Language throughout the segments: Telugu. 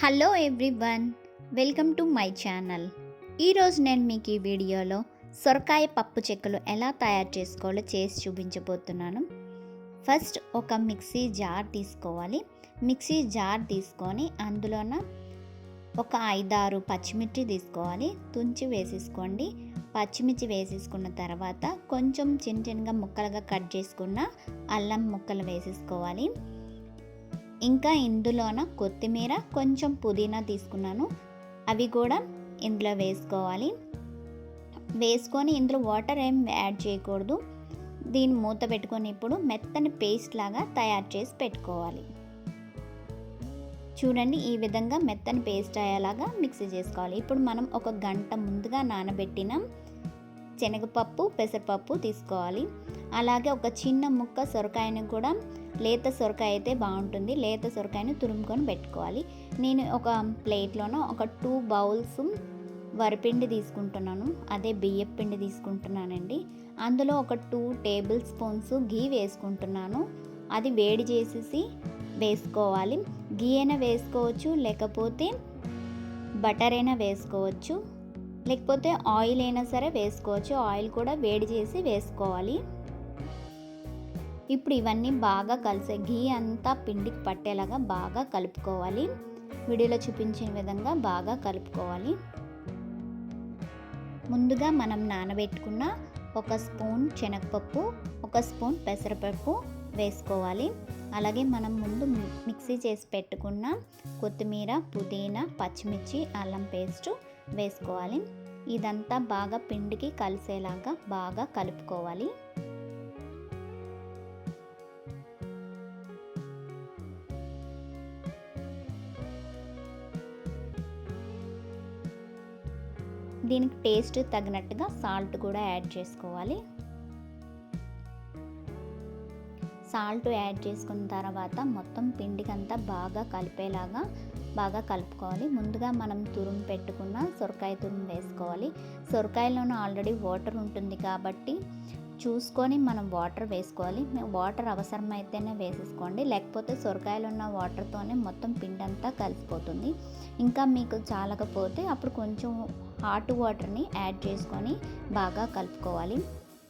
Hello everyone welcome to my channel ఈరోజు నేను మీకు ఈ వీడియోలో సొరకాయ పప్పు చెక్కలు ఎలా తయారు చేసుకోవాలో చేసి చూపించబోతున్నాను. ఫస్ట్ ఒక మిక్సీ జార్ తీసుకోవాలి. మిక్సీ జార్ తీసుకొని అందులోన ఒక ఐదారు పచ్చిమిర్చి తీసుకోవాలి. తుంచి వేసేసుకోండి. పచ్చిమిర్చి వేసేసుకున్న తర్వాత కొంచెం చిన్న చిన్నగా ముక్కలుగా కట్ చేసుకున్న అల్లం ముక్కలు వేసేసుకోవాలి. ఇంకా ఇందులోన కొత్తిమీర కొంచెం పుదీనా తీసుకున్నాను. అవి కూడా ఇందులో వేసుకోవాలి. వేసుకొని ఇందులో వాటర్ ఏం యాడ్ చేయకూడదు. దీన్ని మూత పెట్టుకొని ఇప్పుడు మెత్తని పేస్ట్ లాగా తయారు చేసి పెట్టుకోవాలి. చూడండి ఈ విధంగా మెత్తని పేస్ట్ అయ్యేలాగా మిక్సీ చేసుకోవాలి. ఇప్పుడు మనం ఒక గంట ముందుగా నానబెట్టిన శనగపప్పు పెసరపప్పు తీసుకోవాలి. అలాగే ఒక చిన్న ముక్క సొరకాయని కూడా లేత సొరకాయ అయితే బాగుంటుంది. లేత సొరకాయని తురుముకొని పెట్టుకోవాలి. నేను ఒక ప్లేట్లోనో ఒక టూ బౌల్స్ వరిపిండి తీసుకుంటున్నాను. అదే బియ్యం పిండి తీసుకుంటున్నానండి. అందులో ఒక టూ టేబుల్ స్పూన్స్ గీ వేసుకుంటున్నాను. అది వేడి చేసేసి వేసుకోవాలి. గీ అయినా వేసుకోవచ్చు లేకపోతే బటర్ అయినా వేసుకోవచ్చు లేకపోతే ఆయిల్ అయినా సరే వేసుకోవచ్చు. ఆయిల్ కూడా వేడి చేసి వేసుకోవాలి. ఇప్పుడు ఇవన్నీ బాగా కలిసే ఘీ అంతా పిండికి పట్టేలాగా బాగా కలుపుకోవాలి. వీడియోలో చూపించిన విధంగా బాగా కలుపుకోవాలి. ముందుగా మనం నానబెట్టుకున్న ఒక స్పూన్ శనగపప్పు ఒక స్పూన్ పెసరపప్పు వేసుకోవాలి. అలాగే మనం ముందు మిక్సీ చేసి పెట్టుకున్న కొత్తిమీర పుదీనా పచ్చిమిర్చి అల్లం పేస్ట్ వేసుకోవాలి. ఇదంతా బాగా పిండికి కలిసేలాగా బాగా కలుపుకోవాలి. దీనికి టేస్ట్ తగినట్టుగా సాల్ట్ కూడా యాడ్ చేసుకోవాలి. సాల్ట్ యాడ్ చేసుకున్న తర్వాత మొత్తం పిండికంతా బాగా కలిపేలాగా బాగా కలుపుకోవాలి. ముందుగా మనం తురుము పెట్టుకున్న సొరకాయ తురుము వేసుకోవాలి. సొరకాయలోనూ ఆల్రెడీ వాటర్ ఉంటుంది కాబట్టి చూసుకొని మనం వాటర్ వేసుకోవాలి. వాటర్ అవసరమైతేనే వేసేసుకోండి. లేకపోతే సొరకాయలు ఉన్న వాటర్తోనే మొత్తం పిండి అంతా కలిసిపోతుంది. ఇంకా మీకు చాలకపోతే అప్పుడు కొంచెం హాట్ వాటర్ని యాడ్ చేసుకొని బాగా కలుపుకోవాలి.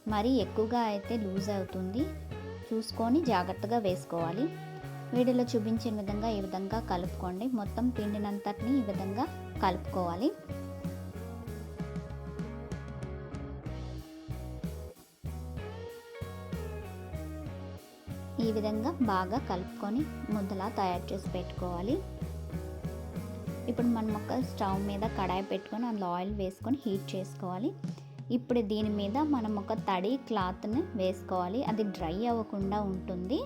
మరి ఎక్కువగా అయితే లూజ్ అవుతుంది. చూసుకొని జాగ్రత్తగా వేసుకోవాలి. వీడియోలో చూపించిన విధంగా ఈ విధంగా కలుపుకోండి. మొత్తం పిండినంతటిని ఈ విధంగా కలుపుకోవాలి. ఈ విధంగా బాగా కలుపుకొని ముద్దలా తయారు చేసి పెట్టుకోవాలి. ఇప్పుడు మనం ఒక స్టవ్ మీద కడాయి పెట్టుకొని అందులో ఆయిల్ వేసుకొని హీట్ చేసుకోవాలి. ఇప్పుడు దీని మీద మనం ఒక తడి క్లాత్ని వేసుకోవాలి. అది డ్రై అవ్వకుండా ఉంటుంది.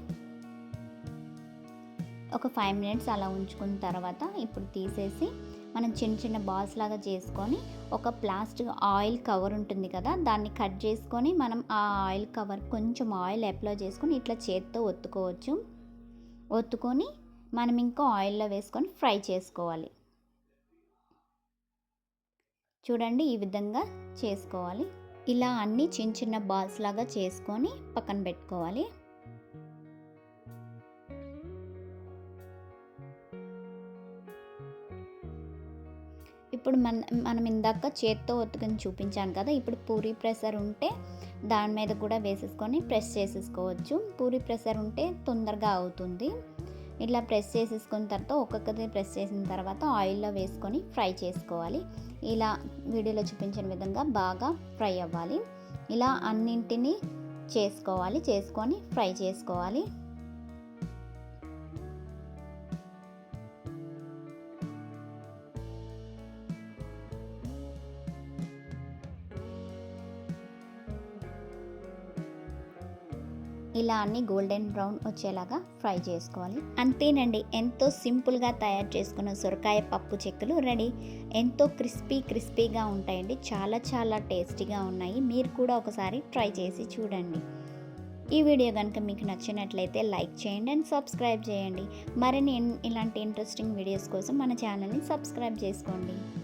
ఒక ఫైవ్ మినిట్స్ అలా ఉంచుకున్న తర్వాత ఇప్పుడు తీసేసి మనం చిన్న చిన్న బాల్స్ లాగా చేసుకొని ఒక ప్లాస్టిక్ ఆయిల్ కవర్ ఉంటుంది కదా దాన్ని కట్ చేసుకొని మనం ఆ ఆయిల్ కవర్ కొంచెం ఆయిల్ అప్లై చేసుకొని ఇట్లా చేత్తో ఒత్తుకోవచ్చు. ఒత్తుకొని మనం ఇంకా ఆయిల్లో వేసుకొని ఫ్రై చేసుకోవాలి. చూడండి ఈ విధంగా చేసుకోవాలి. ఇలా అన్నీ చిన్న చిన్న బాల్స్ లాగా చేసుకొని పక్కన పెట్టుకోవాలి. ఇప్పుడు మన మనం ఇందాక చేత్తో ఒత్తుకుని చూపించాను కదా ఇప్పుడు పూరి ప్రెషర్ ఉంటే దాని మీద కూడా వేసేసుకొని ప్రెస్ చేసేసుకోవచ్చు. పూరి ప్రెషర్ ఉంటే తొందరగా అవుతుంది. ఇట్లా ప్రెస్ చేసేసుకున్న తర్వాత ఒక్కొక్కటి ప్రెస్ చేసిన తర్వాత ఆయిల్లో వేసుకొని ఫ్రై చేసుకోవాలి. ఇలా వీడియోలో చూపించిన విధంగా బాగా ఫ్రై అవ్వాలి. ఇలా అన్నింటినీ చేసుకోవాలి చేసుకొని ఫ్రై చేసుకోవాలి. ఇలా అన్ని గోల్డెన్ బ్రౌన్ వచ్చేలాగా ఫ్రై చేసుకోవాలి. అంతేనండి ఎంతో సింపుల్గా తయారు చేసుకున్న సొరకాయ పప్పు చెక్కలు రెడీ. ఎంతో క్రిస్పీ క్రిస్పీగా ఉంటాయండి. చాలా చాలా టేస్టీగా ఉన్నాయి. మీరు కూడా ఒకసారి ట్రై చేసి చూడండి. ఈ వీడియో కనుక మీకు నచ్చినట్లయితే లైక్ చేయండి అండ్ సబ్స్క్రైబ్ చేయండి. మరిన్ని ఇలాంటి ఇంట్రెస్టింగ్ వీడియోస్ కోసం మన ఛానల్ని సబ్స్క్రైబ్ చేసుకోండి.